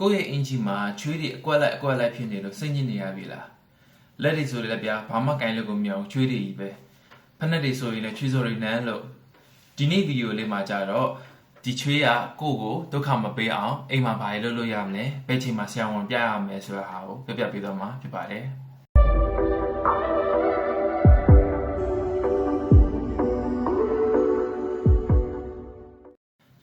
ကိုယ့်ရဲ့အင်ဂျီမှာချွေးတွေအကွက်လိုက်အကွက်လိုက်ဖြစ်နေလို့စိတ်ညစ်နေရပြီလားလက်တွေဆိုလည်းဗျာဘာမှကင်လို့ကိုမရအောင်ချွေးတွေကြီးပဲဖက်နှက်တွေဆိုရင်လည်းချွေးစော်တွေနန်းလို့ဒီနေ့ဗီဒီယိုလေးမှာကြတော့ဒီချွေးကကိုယ့်ကိုဒုက္ခမပေးအောင်အိမ်မှာဘာတွေလုပ်လို့ရမလဲဘယ်ချိန်မှာဆရာဝန်ပြရမလဲဆိုတာဟာကိုပြပြပေးတော့မှာဖြစ်ပါတယ်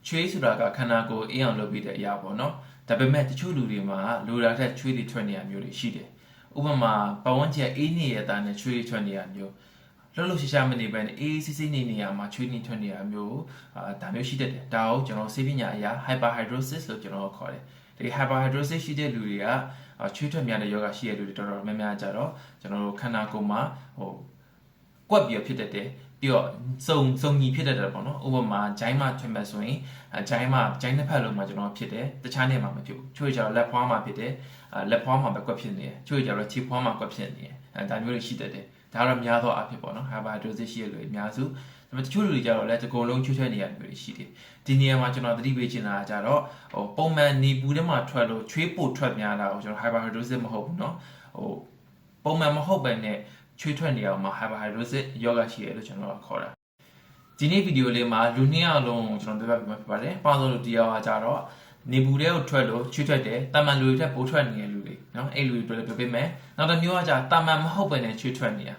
ချွေးဆိုတာကခန္ဓာကိုယ်အေးအောင်လုပ်ပြီးတဲ့အရာပေါ့နော်ဒါပေမဲ့တချို့လူတွေမှာလိုတာထက်ချွေးတွေထွက်နေရမျိုးတွေရှိတယ်ဥပမာပဝန်းကျင်အေးနေရတာနဲ့ချွေးတွေထွက်နေရမျိုးလှုပ်လှုပ်ရှားရှားမနေဘဲနဲ့အေးစစ်စစ်နေနေရမှာချွေးနေထွက်နေရမျိုးအာဒါမျိုးရှိတတ်တယ်ဒါကိုကျွန်တော်ဆေးပညာအရာ hyperhidrosis လို့ကျွန်တော်ခေါ်တယ်ဒီ hyperhidrosis ရှိတဲ့လူတွေကအာချွေးထွက်များတဲ့ယောဂရှိတဲ့လူတွေတော်တော်များများကြတော့ကျွန်တော်တို့ခန္ဓာကိုယ်မှာဟိုကွက်ပြီးတော့ဖြစ်တတ်တယ် ပြီးတော့စုံစုံညီဖြစ်တတ်တယ်ပေါ့နော်ဥပမာဂျိုင်းမထွင်မဲ့ဆိုရင်အဲဂျိုင်းမဂျိုင်းတစ်ဖက်လုံးမှာကျွန်တော်ဖြစ်တယ်တခြားနေမှာမဖြစ်ဘူးချို့ကြတော့လက်ဖွားမှာဖြစ်တယ်အဲလက်ဖွားမှာပဲကွက်ဖြစ်နေတယ်ချို့ကြတော့ခြေဖွားမှာကွက်ဖြစ်နေတယ်အဲဒါမျိုးတွေရှိတတ်တယ်ဒါကတော့များသောအားဖြင့်ပေါ့နော် hyperhidrosis ရှိရလို့အများစုဒါပေမဲ့တချို့လူတွေကြတော့လည်းတကုံလုံးချွတ်ချွတ်နေရမျိုးတွေရှိတယ်ဒီနေရာမှာကျွန်တော်သတိပေးချင်တာကကြတော့ဟိုပုံမှန်နေပူထဲမှာထွက်လို့ချွေးပို့ထွက်များတာကိုကျွန်တော် hyperhidrosis မဟုတ်ဘူးเนาะဟိုပုံမှန်မဟုတ်ပဲနဲ့ ချွေးထွက်နေအောင်မှာ hyperhidrosis ယောဂရှိတယ်လို့ကျွန်တော်ကခေါ်တာဒီနေ့ဗီဒီယိုလေးမှာလူနှစ်ယောက်လုံးကိုကျွန်တော်ပြပြပေးမှာဖြစ်ပါတယ်။ပေါင်းဆုံးလူတစ်ယောက်ကကြတော့နေပူတဲ့ကိုထွက်လို့ချွေးထွက်တယ်။တာမန်လူတွေထက်ပိုထွက်နေတဲ့လူတွေနော်အဲ့လူတွေလည်းပြောပေးမယ်။နောက်တစ်မျိုးကကြတာမန်မဟုတ်ပဲနဲ့ချွေးထွက်နေတာ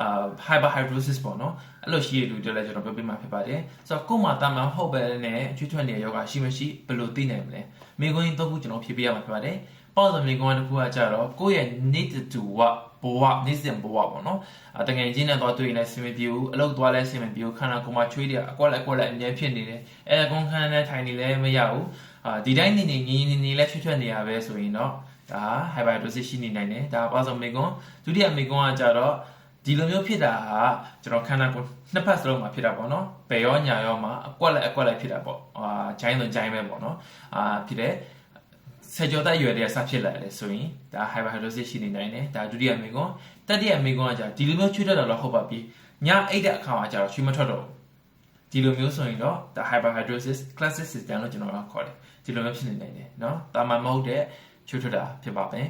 အာ hyperhidrosis ပေါ့နော်အဲ့လိုရှိရလူတွေလည်းကျွန်တော်ပြောပေးမှာဖြစ်ပါတယ်ဆိုတော့ကိုယ်မှာတာမန်ဟုတ်ပဲနဲ့ချွေးထွက်နေတဲ့ယောဂရှိမရှိဘယ်လိုသိနိုင်မလဲမိကွင်းသုံးခုကျွန်တော်ဖြေပေးရမှာဖြစ်ပါတယ် ပေါ့ဆိုမိကွင်းတစ်ခုကကြတော့ကိုယ့်ရဲ့ need to what ဘဝနေ့စဉ်ဘဝပေါ့နော်အတငယ်ချင်းနဲ့တော့တွေ့ရင်လည်းဆင်မပြေဘူးအလုပ်သွားလည်းဆင်မပြေဘူးခန္ဓာကိုယ်မှာချွေးတယ်အကွက်လည်းအကွက်လည်းအမြဲဖြစ်နေတယ်အဲကွန်ခန်းနဲ့ထိုင်နေလည်းမရဘူးအာဒီတိုင်းနေနေငင်းနေနေလည်းချွတ်ချွတ်နေရပဲဆိုရင်တော့ဒါ hyperhidrosis ရှိနေနိုင်တယ်ဒါပါဆိုမိကွန်းဒုတိယမိကွန်းကကြတော့ဒီလိုမျိုးဖြစ်တာဟာကျွန်တော်ခန္ဓာကိုယ်နှစ်ဖက်စလုံးမှာဖြစ်တာပေါ့နော်ဘယ်ရောညာရောမှာအကွက်လည်းအကွက်လည်းဖြစ်တာပေါ့အာဂျိုင်းဆိုဂျိုင်းပဲပေါ့နော်အာဖြစ်တဲ့ ဆယ်ကျော်သက်အရွယ်တည်းကစဖြစ်လာတယ်ဆိုရင်ဒါ hyperhidrosis ရှိနေနိုင်တယ်ဒါဒုတိယမိကွန်းတတိယမိကွန်းကကြာဒီလိုမျိုးချွေးတတ်တာတော့ဟုတ်ပါပြီညအိတ်တဲ့အခါမှာကြာတော့ချွေးမထွက်တော့ဘူးဒီလိုမျိုးဆိုရင်တော့ဒါ hyperhidrosis classic system လို့ကျွန်တော်ကခေါ်တယ်ဒီလိုမျိုးဖြစ်နေနိုင်တယ်เนาะတာမန်မဟုတ်တဲ့ချွေးထွက်တာဖြစ်ပါမယ်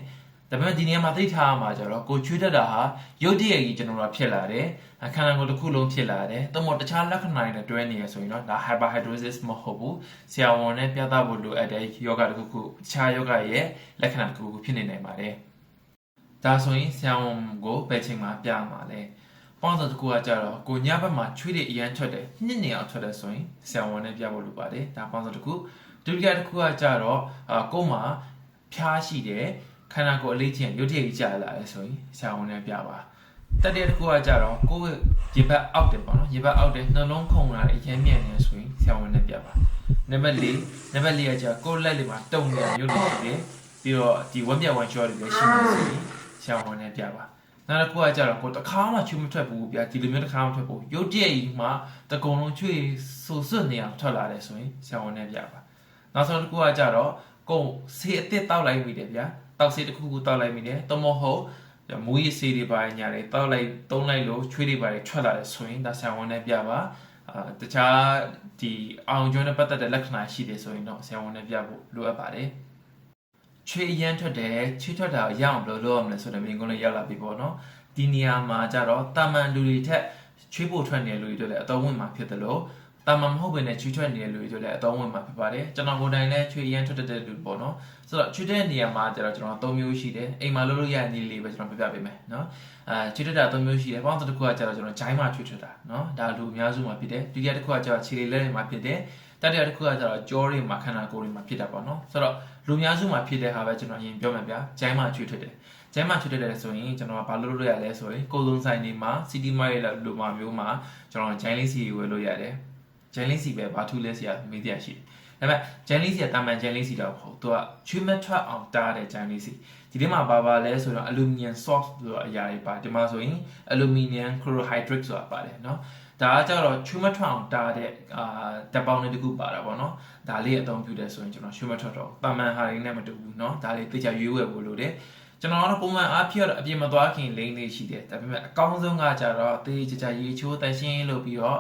ဒါပေမဲ့ဒီနေရာမှာသိထားရမှာကျတော့ကိုချွေးတတ်တာဟာရုတ်တရက်ကြီးကျွန်တော်တို့ဖြစ်လာတယ်ခန္ဓာကိုယ်တစ်ခုလုံးဖြစ်လာတယ်သို့မဟုတ်တခြားလက္ခဏာတွေနဲ့တွဲနေရဆိုရင်တော့ဒါ hyperhidrosis မဟုတ်ဘူးဆရာဝန်နဲ့ပြသဖို့လိုအပ်တဲ့ယောဂတစ်ခုခုတခြားယောဂရဲ့လက္ခဏာတစ်ခုခုဖြစ်နေနိုင်ပါတယ်ဒါဆိုရင်ဆရာဝန်ကိုဘယ်ချိန်မှပြမှာလဲပေါင်းစပ်တစ်ခုကကြတော့ကိုညဘက်မှာချွေးတွေအရန်ထွက်တယ်နှစ်နေအောင်ထွက်တယ်ဆိုရင်ဆရာဝန်နဲ့ပြဖို့လိုပါတယ်ဒါပေါင်းစပ်တစ်ခုဒုတိယတစ်ခုကကြတော့အာကိုယ်မှာဖျားရှိတယ် ခန္ဓာကိုယ်အလေးချင်းရုတ်တရက်ကြီးကြာလာတယ်ဆိုရင်ဆရာဝန်နဲ့ပြပါတတိယတစ်ခုကကြတော့ကိုယ်ရေဘက်အောက်တယ်ပေါ့နော်ရေဘက်အောက်တယ်နှလုံးခုန်လာတယ်အရင်မြန်နေဆိုရင်ဆရာဝန်နဲ့ပြပါနံပါတ်၄နံပါတ်၄ကကြကိုယ်လက်လေးမှာတုံနေရုပ်တွေရှိတယ်ပြီးတော့ဒီဝက်ပြက်ဝမ်ချောတွေလည်းရှိနေဆိုရင်ဆရာဝန်နဲ့ပြပါနောက်တစ်ခုကကြတော့ကိုတခါမှချွေးမထွက်ဘူးဗျာဒီလိုမျိုးတခါမှထွက်ဘူးရုတ်တရက်ကြီးမှတကုံလုံးချွေးဆူဆွတ်နေအောင်ထွက်လာတယ်ဆိုရင်ဆရာဝန်နဲ့ပြပါနောက်ဆုံးတစ်ခုကကြတော့ကိုဆေးအစ်စ်တောက်လိုက်ပြီတယ်ဗျာ တောက်ဆေးတစ်ခုခုတောက်လိုက်မိတယ်တမဟုတ်မူရည်ဆေးတွေပါညာတွေတောက်လိုက်သုံးလိုက်လို့ချွေးတွေပါတွေထွက်လာတယ်ဆိုရင်ဒါဆရာဝန်နဲ့ပြပါအာတခြားဒီအောင်ကျွန်းနဲ့ပတ်သက်တဲ့လက္ခဏာရှိတယ်ဆိုရင်တော့ဆရာဝန်နဲ့ပြဖို့လိုအပ်ပါတယ်ချွေးရမ်းထွက်တယ်ချွေးထွက်တာရအောင်ဘယ်လိုလုပ်ရမလဲဆိုတော့မြင်ကုန်းလေးရောက်လာပြီပေါ့နော်ဒီနေရာမှာကြတော့တာမန်လူတွေထက်ချွေးပို့ထွက်နေတဲ့လူတွေတို့လည်းအတော်ဝင်မှာဖြစ်တယ်လို့ တာမန်မဟုတ်ဘဲနဲ့ချွေးထွက်နေတဲ့လူတွေတို့လည်းအတော်ဝင်မှာဖြစ်ပါတယ်ကျွန်တော်ကိုယ်တိုင်လည်းချွေးရမ်းထွက်တဲ့လူပေါ့နော်ဆိုတော့ချွေးတဲ့နေရာမှာကျတော့ကျွန်တော်၃မျိုးရှိတယ်အိမ်မှာလုပ်လို့ရတဲ့နည်းလေးပဲကျွန်တော်ပြပြပေးမယ်နော်အာချွေးထွက်တာ၃မျိုးရှိတယ်ပေါင်းတစ်ခုကကျတော့ကျွန်တော်ဂျိုင်းမှာချွေးထွက်တာနော်ဒါလူအများစုမှာဖြစ်တယ်ဒုတိယတစ်ခုကကျတော့ခြေလေးလက်တွေမှာဖြစ်တယ်တတိယတစ်ခုကကျတော့ကြောတွေမှာခန္ဓာကိုယ်တွေမှာဖြစ်တာပေါ့နော်ဆိုတော့လူများစုမှာဖြစ်တဲ့ဟာပဲကျွန်တော်အရင်ပြောမယ်ဗျာဂျိုင်းမှာချွေးထွက်တယ်ကျမ်းမာချွတ်တဲ့ဆိုရင်ကျွန်တော်ကဘာလုပ်လို့ရလဲဆိုရင်ကိုယ်လုံးဆိုင်တွေမှာ city market လိုမှာမျိုးမှာကျွန်တော်ဂျိုင်းလေးစီဝယ်လို့ရတယ် ဂျိုင်းလေးစီပဲဘာထူးလဲစီကမေးစရာရှိတယ်ဒါပေမဲ့ဂျိုင်းလေးစီကတာမန်ဂျိုင်းလေးစီတော့မဟုတ်သူကချွေးမထွက်အောင်တားတဲ့ဂျိုင်းလေးစီဒီထဲမှာဘာပါလဲဆိုတော့ aluminum salt ဆိုတာအရာတွေပါဒီမှာဆိုရင် aluminum chlorohydrate ဆိုတာပါတယ်เนาะဒါကကြတော့ချွေးမထွက်အောင်တားတဲ့အာတပ်ပေါင်းလေးတစ်ခုပါတာပေါ့နော်ဒါလေးအသုံးပြုတယ်ဆိုရင်ကျွန်တော်ချွေးမထွက်တော့တာမန်ဟာတွေနဲ့မတူဘူးเนาะဒါလေးသိချရွေးဝယ်ဖို့လိုတယ်ကျွန်တော်ကတော့ပုံမှန်အားဖြင့်အပြင်မသွားခင်လိမ့်လေးရှိတယ်ဒါပေမဲ့အကောင်းဆုံးကကြတော့တေးကြကြရေချိုးတန်ရှင်းလုပ်ပြီးတော့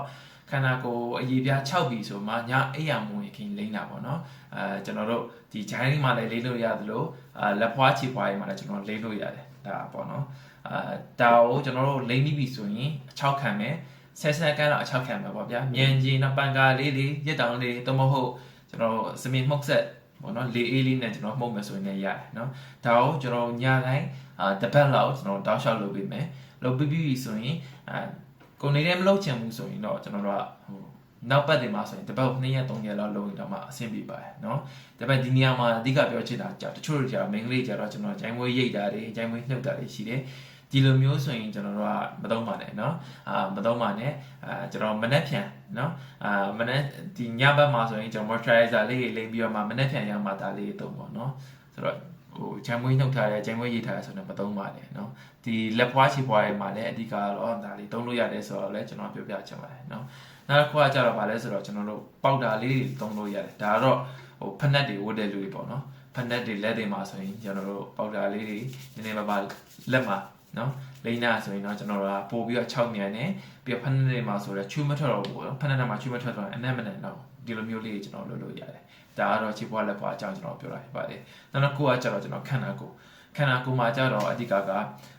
ခခန္ဓာကိုယ်အရေးပြား6ပြီဆိုမှညအိယာမဝင်ခင်လိမ့်တာပေါ့နော်အဲကျွန်တော်တို့ဒီဂျိုင်းမှာလည်းလိမ့်လို့ရတယ်လို့အာလက်ဖွားချီပွားရေးမှာလည်းကျွန်တော်လိမ့်လို့ရတယ်ဒါပေါ့နော်အာဒါကိုကျွန်တော်တို့လိမ့်ပြီးပြီဆိုရင်အချောက်ခံမယ်ဆက်ဆက်ကန်းတော့အချောက်ခံမယ်ပေါ့ဗျာမြန်ကြီးနောက်ပန်ကာလေးလေးရက်တောင်လေးတော့မဟုတ်ကျွန်တော်စမင်မှုတ်ဆက်ပေါ့နော်လေအေးလေးနဲ့ကျွန်တော်မှုတ်မယ်ဆိုရင်လည်းရတယ်နော်ဒါကိုကျွန်တော်ညတိုင်းအာတပတ်လောက်ကျွန်တော်တောက်လျှောက်လုပ်ပေးမယ်လုပ်ပြီးပြီဆိုရင်အာ ကိုနေလည်းမလုပ်ချင်ဘူးဆိုရင်တော့ကျွန်တော်တို့ကဟိုနောက်ပတ်တင်မှာဆိုရင်တပတ်2ရက်3ရက်လောက်လုပ်ရင်တော့မှအဆင်ပြေပါတယ်เนาะဒါပေမဲ့ဒီနေရာမှာအဓိကပြောချင်တာကြာတချို့တွေကြာမင်္ဂလိကြာတော့ကျွန်တော်ဂျိုင်းမွေးရိတ်တာတွေဂျိုင်းမွေးနှုတ်တာတွေရှိတယ်ဒီလိုမျိုးဆိုရင်ကျွန်တော်တို့ကမသုံးပါနဲ့เนาะအာမသုံးပါနဲ့အာကျွန်တော်မနှက်ဖြန်เนาะအာမနှက်ဒီညဘက်မှာဆိုရင်ကျွန်တော် moisturizer လေးလိမ့်ပြီးတော့မှမနှက်ဖြန်ရမှဒါလေးသုံးပါเนาะဆိုတော့ ဟိုဂျိုင်းမွေးနှုတ်ထားတယ်ဂျိုင်းမွေးရိတ်ထားတယ်ဆိုတော့မသုံးပါနဲ့เนาะဒီလက်ဖွားချီပွားရေးမှာလည်းအဓိကတော့ဒါလေးသုံးလို့ရတယ်ဆိုတော့လည်းကျွန်တော်ပြောပြချင်ပါတယ်เนาะနောက်တစ်ခုကကြတော့ဗာလဲဆိုတော့ကျွန်တော်တို့ပေါက်တာလေးတွေသုံးလို့ရတယ်ဒါကတော့ဟိုဖက်နက်တွေဝတ်တဲ့လူတွေပေါ့နော်ဖက်နက်တွေလက်တွေမှာဆိုရင်ကျွန်တော်တို့ပေါက်တာလေးတွေနည်းနည်းပါးပါးလက်မှာနော်လိမ့်နာဆိုရင်တော့ကျွန်တော်တို့ကပို့ပြီးတော့6မြန်နေပြီးတော့ဖက်နက်တွေမှာဆိုတော့ချူမထွက်တော့ဘူးပေါ့နော်ဖက်နက်တွေမှာချူမထွက်တော့အနက်မနဲ့တော့ဒီလိုမျိုးလေးကျွန်တော်လုပ်လို့ရတယ် ဒါကတော့ခြေပွားလက်ပွားအကြောင်းကျွန်တော်ပြောတာဖြစ်ပါတယ်နောက်တစ်ခုကကျတော့ကျွန်တော်ခန္ဓာကိုယ်ခန္ဓာကိုယ်မှာကြတော့အဓိကက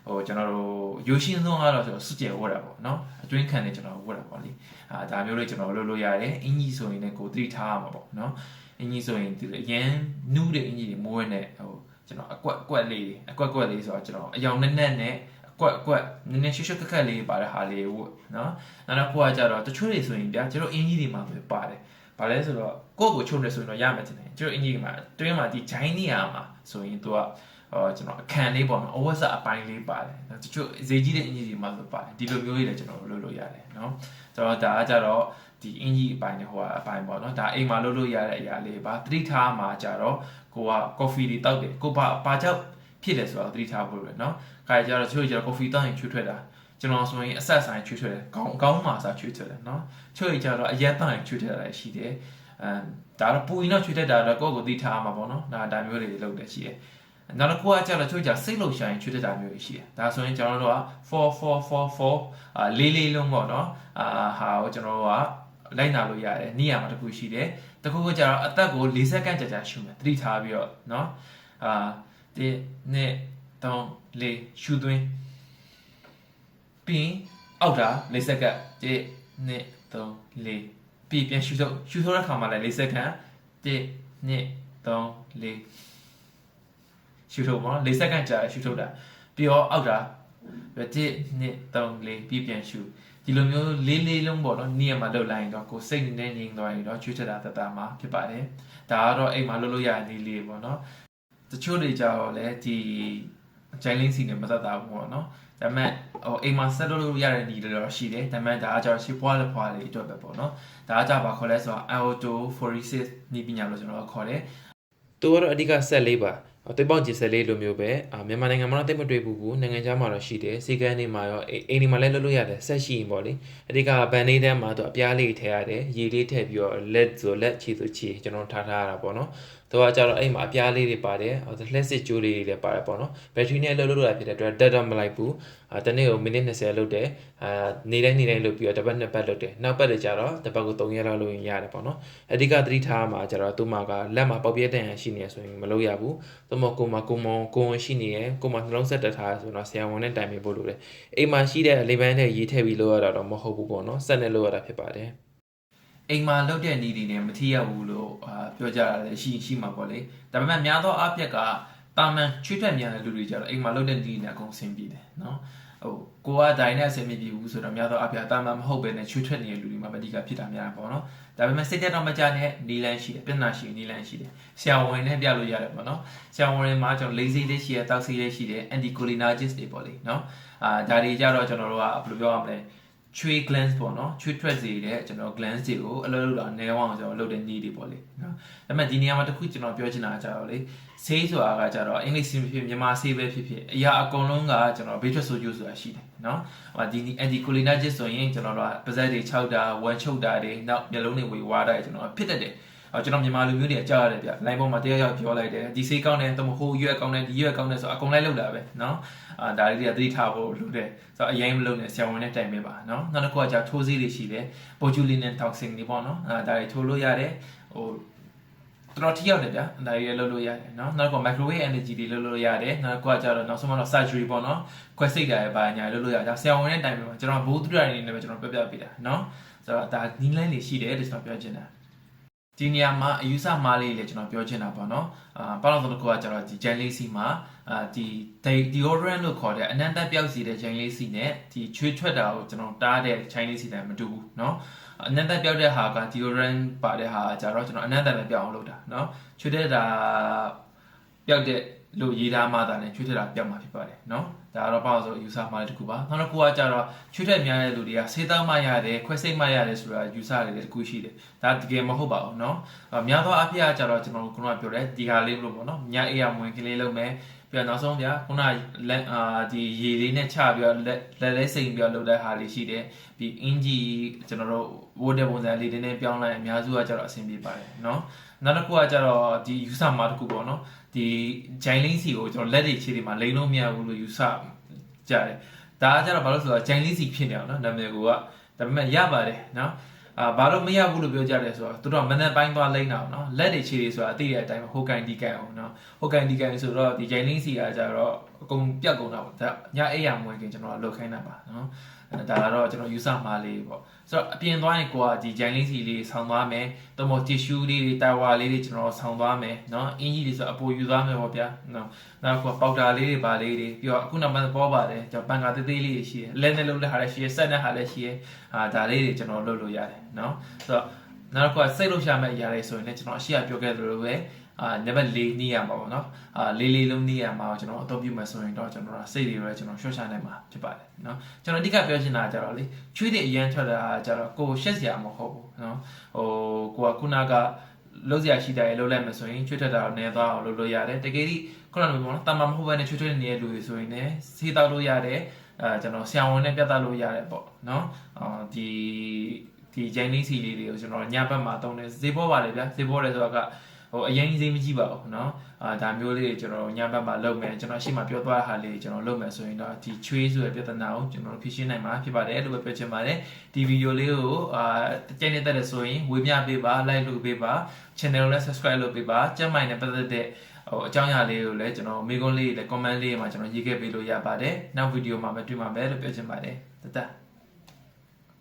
ဟိုကျွန်တော်တို့ရိုးရှင်းဆုံးကတော့ကျွန်တော်စွကြဲဝတ်တာပေါ့နော်အတွင်းခံနေကျွန်တော်ဝတ်တာပေါ့လေအာဒါမျိုးလေးကျွန်တော်လုပ်လို့ရတယ်အင်ကြီးဆိုရင်လည်းကိုသတိထားရမှာပေါ့နော်အင်ကြီးဆိုရင်ဒီအရန်နူးတဲ့အင်ကြီးတွေမိုးရနေဟိုကျွန်တော်အကွက်အကွက်လေးအကွက်ကွက်လေးဆိုတော့ကျွန်တော်အယောင်နဲ့နဲ့နဲ့အကွက်အကွက်နည်းနည်းရှုပ်ရှုပ်ခက်ခက်လေးပါတဲ့ဟာလေးဝတ်နော်နောက်တော့ကိုကကြတော့တချို့တွေဆိုရင်ဗျာကျွန်တော်အင်ကြီးတွေမှာပဲပါတယ် ဘာလဲဆိုတော့ကိုယ့်ကိုချုပ်နေဆိုရင်တော့ရမယ်တင်တယ်ကျွန်တော်အင်ကြီးမှာတွင်းမှာဒီဂျိုင်းနေရမှာဆိုရင်သူကအော်ကျွန်တော်အခန်းလေးပေါ့နော်အဝတ်စားအပိုင်းလေးပါတယ်တချို့ဈေးကြီးတဲ့အင်ဂျီတွေမှာဆိုပါတယ်ဒီလိုမျိုးလေးလည်းကျွန်တော်လုပ်လို့ရတယ်နော်ဆိုတော့ဒါကကြတော့ဒီအင်ဂျီအပိုင်းနဲ့ဟိုအပိုင်းပေါ့နော်ဒါအိမ်မှာလုပ်လို့ရတဲ့အရာလေးပါသတိထားမှာကြတော့ကိုကကော်ဖီတွေတောက်တယ်ကိုဘာဘာကြောက်ဖြစ်တယ်ဆိုတော့သတိထားဖို့ပဲနော်ခါကြတော့တချို့ကြတော့ကော်ဖီတောက်ရင်ချွေးထွက်တာ ကျွန်တော်ဆိုရင်အဆက်ဆိုင်ချွေးထွက်တယ်ကောင်းကောင်းမှစားချွေးထွက်တယ်နော်ချို့ကြတော့အရက်တောက်ရင်ချွေးထွက်တာလည်းရှိတယ်အဲဒါတော့ပူရင်တော့ချွေးထွက်တာတော့ကိုယ့်ကိုသိထားမှာပေါ့နော်ဒါဒါမျိုးတွေလုပ်တယ်ရှိတယ်နောက်တစ်ခုကကြတော့ချို့ကြစိတ်လှုပ်ရှားရင်ချွေးတက်တာမျိုးရှိတယ်ဒါဆိုရင်ကျွန်တော်တို့က4444အာလေးလေးလုံးပေါ့နော်အာဟာကိုကျွန်တော်တို့ကလိုက်နာလို့ရတယ်နေရာမှာတစ်ခုရှိတယ်တခုကကြတော့အသက်ကို၄စက္ကန့်ကြာကြာရှူမယ်သတိထားပြီးတော့နော်အာဒီနေ့3 4ရှူသွင်း ပြီးအောက်တာ၄စက္ကန့်ဒီနေ့3 4ပြီးပြန်ရှူထုတ်ရှူထုတ်တဲ့ခါမှာလည်း၄စက္ကန့်ဒီနေ့3 4ရှူထုတ်ပေါ့၄စက္ကန့်ကြာရှူထုတ်တာပြီးတော့အောက်တာ1 2 3 4ပြီးပြန်ရှူဒီလိုမျိုးလေးလေးလုံးပေါ့နော်နေရာမှာလောက်လိုက်ရင်တော့ကိုစိတ်နဲ့ငြိမ်သွားရင်တော့ချွေးထတာတတမှာဖြစ်ပါတယ်ဒါကတော့အိမ်မှာလုပ်လို့ရတဲ့လေးလေးပေါ့နော်တချို့တွေကြတော့လည်းဒီဂျိုင်းလင်းစီနဲ့မသက်တာဘူးပေါ့နော် ဒါပေမဲ့ဟိုအိမ်မှာဆက်လုပ်လို့ရတဲ့နေတွေတော့ရှိတယ်ဒါပေမဲ့ဒါကကြတော့ရှေ့ဖွားလက်ဖွားလေးအတွက်ပဲပေါ့နော်ဒါကကြပါခေါ်လဲဆိုတော့ auto phoresis နေပညာလို့ကျွန်တော်ခေါ်တယ်သူကတော့အဓိကဆက်လေးပါတိတ်ပေါက်ကျင်ဆက်လေးလိုမျိုးပဲအာမြန်မာနိုင်ငံမှာတော့တိတ်မတွေ့ဘူးဘူးနိုင်ငံခြားမှာတော့ရှိတယ်စီကန်းတွေမှာရောအိမ်တွေမှာလည်းလုပ်လို့ရတယ်ဆက်ရှိရင်ပေါ့လေအဓိကဗန်လေးထဲမှာတော့အပြားလေးထည့်ရတယ်ရေလေးထည့်ပြီးတော့လက်ဆိုလက်ခြေဆိုခြေကျွန်တော်ထားထားရတာပေါ့နော် တော့ကြတော့အဲ့မှာအပြားလေးတွေပါတယ်လက်စစ်ကြိုးလေးတွေလည်းပါတယ်ပေါ့နော်ဘက်ထရီနဲ့လှုပ်လို့ရတာဖြစ်တဲ့အတွက်တက်တော့မလိုက်ဘူးအာတနေ့ကိုမိနစ်20လုပ်တယ်အာနေတိုင်းနေတိုင်းလုပ်ပြီးတော့တစ်ပတ်နှစ်ပတ်လုပ်တယ်နောက်ပတ်တွေကြတော့တစ်ပတ်ကို3ရက်လောက်လုပ်ရင်ရတယ်ပေါ့နော်အဓိကသတိထားမှာကြတော့သူ့မှာကလက်မှာပေါက်ပြဲတဲ့ဟန်ရှိနေရဆိုရင်မလုပ်ရဘူးသို့မဟုတ်ကိုမှာကိုမုံကိုဝင်ရှိနေရကိုမှာနှလုံးဆက်တက်ထားဆိုတော့ဆရာဝန်နဲ့တိုင်ပင်ဖို့လိုတယ်အိမ်မှာရှိတဲ့လေပန်းနဲ့ရေးထည့်ပြီးလုပ်ရတာတော့မဟုတ်ဘူးပေါ့နော်ဆက်နဲ့လုပ်ရတာဖြစ်ပါတယ် အိမ်မှာလုပ်တဲ့နေဒီနဲ့မထီရဘူးလို့အာပြောကြတာလည်းရှိရှိမှာပေါ့လေဒါပေမဲ့များသောအားဖြင့်ကတာမန်ချွေးထွက်များတဲ့လူတွေကြတော့အိမ်မှာလုပ်တဲ့နေနဲ့အကုန်ဆင်ပြေတယ်နော်ဟိုကိုကဒိုင်နဲ့အဆင်မပြေဘူးဆိုတော့များသောအားဖြင့်တာမန်မဟုတ်ပဲနဲ့ချွေးထွက်နေတဲ့လူတွေမှာပဋိကဖြစ်တာများတာပေါ့နော်ဒါပေမဲ့စိတ်သက်တော့မကြတဲ့နီလန်ရှိတယ်ပြဿနာရှိနီလန်ရှိတယ်ဆရာဝန်နဲ့ပြလို့ရတယ်ပေါ့နော်ဆရာဝန်တွေမှာကျွန်တော်လေးစိလေးရှိတယ်တောက်စိလေးရှိတယ် anticholinergic တွေပေါ့လေနော်အာဒါတွေကြတော့ကျွန်တော်တို့ကဘယ်လိုပြောရမလဲ ချွေး glands ပေါ့နော်ချွေးထွက်စေတဲ့ကျွန်တော် glands တွေကိုအလုပ်လုပ်တာနေအောင်ကျွန်တော်လုပ်တဲ့နည်းတွေပေါ့လေနော်ဒါပေမဲ့ဒီနေရာမှာတစ်ခုကျွန်တော်ပြောချင်တာကြတော့လေဆေးဆိုတာကကြတော့အင်္ဂလိပ်ဆေးဖြစ်မြန်မာဆေးပဲဖြစ်ဖြစ်အရာအကုန်လုံးကကျွန်တော်ဘေးထွက်ဆိုးကျိုးဆိုတာရှိတယ်နော်ဟိုဒီ anticholinergic ဆိုရင်ကျွန်တော်တို့ကပါးစပ်တွေခြောက်တာဝမ်းချုပ်တာတွေနောက်မျက်လုံးတွေဝေဝါးတာတွေကျွန်တော်ဖြစ်တတ်တယ်အော် ကျွန်တော်မြန်မာလူမျိုးတွေအကြောက်ရတယ်ဗျ line ပေါ်မှာတရားရောက်ပြောလိုက်တယ်ဒီစေးကောင်းတယ်တမဟုတ်ရွက်ကောင်းတယ်ဒီရွက်ကောင်းတယ်ဆိုအကုန်လိုက်လောက်တာပဲเนาะအာဒါလေးတွေကသတိထားဖို့လိုတယ်ဆိုတော့အရင်မလုပ်နဲ့ဆရာဝန်နဲ့တိုင်ပေးပါเนาะနောက်တစ်ခုကじゃထိုးဆေးတွေရှိတယ် botulinum toxin တွေပေါ့เนาะအာဒါတွေထိုးလို့ရတယ်ဟို တော်တော်ထိရောက်တယ်ဗျာဒါတွေလည်းလုပ်လို့ရတယ်เนาะနောက်က microwave energy တွေလုပ်လို့ရတယ်နောက်ကကျတော့နောက်ဆုံးမှတော့ surgery ပေါ့เนาะခွဲစိတ်တာရဲ့ဘာညာလုပ်လို့ရတယ်ဆရာဝန်ရဲ့တိုင်မှာကျွန်တော်ဘိုးသူရအနေနဲ့ပဲကျွန်တော်ပြပြပေးတာเนาะဆိုတော့ဒါနီးလိုင်းလေးရှိတယ်လို့ကျွန်တော်ပြောချင်တာ ဒီနေရာမှာအယူဆမှားလေးလည်းကျွန်တော်ပြောချင်တာပေါ့နော်အာဘာလို့ဆိုတော့ကိုကကျွန်တော်ဒီ gen လေးစီမှာအာဒီ deodorant လို့ခေါ်တဲ့အနန္တပြောက်စီတဲ့ gen လေးစီနဲ့ဒီချွေးထွက်တာကိုကျွန်တော်တားတဲ့ chain လေးစီနဲ့မတူဘူးနော်အနန္တပြောက်တဲ့ဟာက deodorant ပါတဲ့ဟာကြတော့ကျွန်တော်အနန္တပဲပြောက်အောင်လုပ်တာနော်ချွေးတဲ့တာပြောက်တဲ့လို့ရေးသားမှသာနဲ့ချွေးတဲ့တာပြောက်မှာဖြစ်ပါတယ်နော် ဒါကတော့ပေါ့ဆို user မှာတစ်ခုပါနောက်တစ်ခုကကြတော့ချွေးတဲ့များတဲ့လူတွေကစေးတောင်းမှရတယ်ခွဲစိတ်မှရတယ်ဆိုတာ user တွေလည်းတစ်ခုရှိတယ်ဒါတကယ်မဟုတ်ပါဘူးเนาะများသောအားဖြင့်ကကြတော့ကျွန်တော်ခုနကပြောတဲ့ဒီဟာလေးလို့ပေါ့เนาะညအေးရမဝင်ကလေးလုပ်မယ်ပြီးတော့နောက်ဆုံးဗျာခုနလက်အာဒီရေလေးနဲ့ချပြီးတော့လက်လက်လေးစိန်ပြီးတော့လုပ်တဲ့ဟာလေးရှိတယ်ပြီးအင်ဂျီကျွန်တော်တို့ဝိုးတဲ့ပုံစံလေးတွေနဲ့ပြောင်းလိုက်အများစုကကြတော့အဆင်ပြေပါတယ်เนาะနောက်တစ်ခုကကြတော့ဒီ user မှာတစ်ခုပေါ့เนาะ ဒီဂျိုင်လင်းစီကိုကျွန်တော်လက်တွေခြေတွေမှာလိမ့်လို့မရဘူးလို့ယူဆကြတယ်ဒါကကျတော့ဘာလို့ဆိုတော့ဂျိုင်လင်းစီဖြစ်နေအောင်နော်နာမည်ကဒါပေမဲ့ရပါတယ်နော်အာဘာလို့မရဘူးလို့ပြောကြတယ်ဆိုတော့သူတို့ကမနက်ပိုင်းသွားလိမ့်တာပေါ့နော်လက်တွေခြေတွေဆိုတာအတိအတိုင်းဟိုကန်ဒီကန်အောင်နော်ဟိုကန်ဒီကန်ဆိုတော့ဒီဂျိုင်လင်းစီကကြတော့အကုန်ပြတ်ကုန်တာပေါ့ဒါညအိပ်ရမဝင်ခင်ကျွန်တော်ကလုတ်ခိုင်းတာပါနော် ဒါကတော့ကျွန်တော် user မှာလေးပေါ့ဆိုတော့အပြင်သွားရင်ကိုကဒီဂျိုင်းလင်းစီလေးဆောင်းသွားမယ်တော့မ tissue လေးတွေတာဝါလေးတွေကျွန်တော်ဆောင်းသွားမယ်เนาะအင်ကြီးလေးဆိုအပူယူသွားမယ်ပေါ့ဗျာเนาะနောက်ကပေါက်တာလေးတွေပါလေးတွေပြီးတော့အခုနောက်ပိုင်းပေါ်ပါတယ်ကျွန်တော်ပန်ကာသေးသေးလေးတွေရှိတယ်လက်နဲ့လုပ်တဲ့ဟာလည်းရှိတယ်ဆက်တဲ့ဟာလည်းရှိတယ်အာဒါလေးတွေကျွန်တော်လုပ်လို့ရတယ်เนาะဆိုတော့နောက်ကစိတ်လို့ရှာမဲ့အရာတွေဆိုရင်လည်းကျွန်တော်အရှိအပြောခဲ့သလိုပဲ အာနံပါတ်၄နီးရမှာပေါ့နော်အာလေးလေးလုံးနီးရမှာကျွန်တော်အသုံးပြုမယ်ဆိုရင်တော့ကျွန်တော်စိတ်တွေပဲကျွန်တော်ရှော့ချနိုင်မှာဖြစ်ပါတယ်နော်ကျွန်တော်အဓိကပြောချင်တာကကြတော့လေချွေးတွေအရန်ထွက်တာကကြတော့ကိုယ်ရှက်စရာမဟုတ်ဘူးနော်ဟိုကိုကခုနကလုံးစရာရှိတယ်လုံးလိုက်မယ်ဆိုရင်ချွေးထွက်တာကိုနည်းသွားအောင်လုပ်လို့ရတယ်တကယ်ကြီးခုနကပြောနော်တာမမဟုတ်ဘဲနဲ့ချွေးထွက်နေတဲ့လူတွေဆိုရင်လည်းဆေးတောက်လို့ရတယ်အဲကျွန်တော်ဆရာဝန်နဲ့ပြသလို့ရတယ်ပေါ့နော်အာဒီဒီဂျိုင်းလေးစီလေးတွေကိုကျွန်တော်ညဘက်မှာတုံးတယ်ဈေးပေါ်ပါလေဗျာဈေးပေါ်တယ်ဆိုတာက ဟိုအရင်ကြီးမကြည့်ပါဘူးเนาะအာဒါမျိုးလေးကျွန်တော်ညဘက်မှာလုပ်မယ်ကျွန်တော်ရှေ့မှာပြောသွားတဲ့ဟာလေးကျွန်တော်လုပ်မယ်ဆိုရင်တော့ဒီချွေးဆိုတဲ့ပြဿနာကိုကျွန်တော်ဖြေရှင်းနိုင်မှာဖြစ်ပါတယ်လို့ပဲပြောချင်ပါတယ်ဒီဗီဒီယိုလေးကိုအာကြိုက်နေတဲ့ဆိုရင်ဝေမျှပေးပါ like လုပ်ပေးပါ channel ကိုလည်း subscribe လုပ်ပေးပါကျမ်းမိုင်နဲ့ပတ်သက်တဲ့ဟိုအကြောင်းအရာလေးကိုလည်းကျွန်တော်မေကွန်းလေးလည်း comment လေးမှာကျွန်တော်ရေးခဲ့ပေးလို့ရပါတယ်နောက်ဗီဒီယိုမှာပဲတွေ့မှာပဲလို့ပြောချင်ပါတယ်တတ